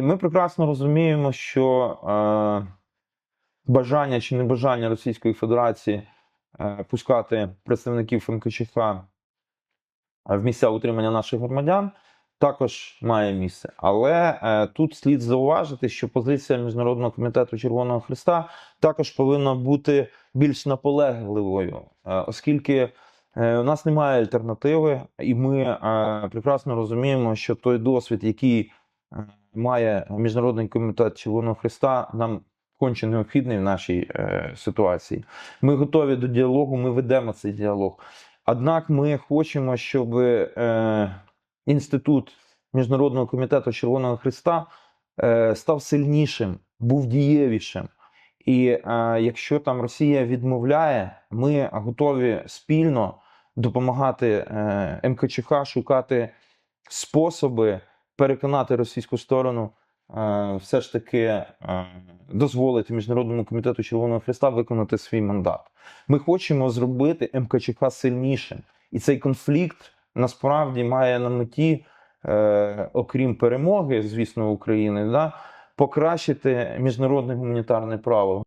І ми прекрасно розуміємо, що е, бажання чи небажання Російської Федерації е, пускати представників МКЧФ в місця утримання наших громадян також має місце. Але е, тут слід зауважити, що позиція Міжнародного комітету Червоного Христа також повинна бути більш наполегливою, е, оскільки е, у нас немає альтернативи, і ми е, прекрасно розуміємо, що той досвід, який е, має Міжнародний комітет Червоного Христа, нам конче необхідний в нашій е, ситуації. Ми готові до діалогу, ми ведемо цей діалог. Однак ми хочемо, щоб е, інститут Міжнародного комітету Червоного Христа е, став сильнішим, був дієвішим. І е, якщо там Росія відмовляє, ми готові спільно допомагати е, МКЧХ шукати способи переконати російську сторону е, все ж таки е, дозволити Міжнародному комітету Червоного Христа виконати свій мандат. Ми хочемо зробити МКЧХ сильнішим. І цей конфлікт насправді має на меті, е, окрім перемоги, звісно, України, да, покращити міжнародне гуманітарне право.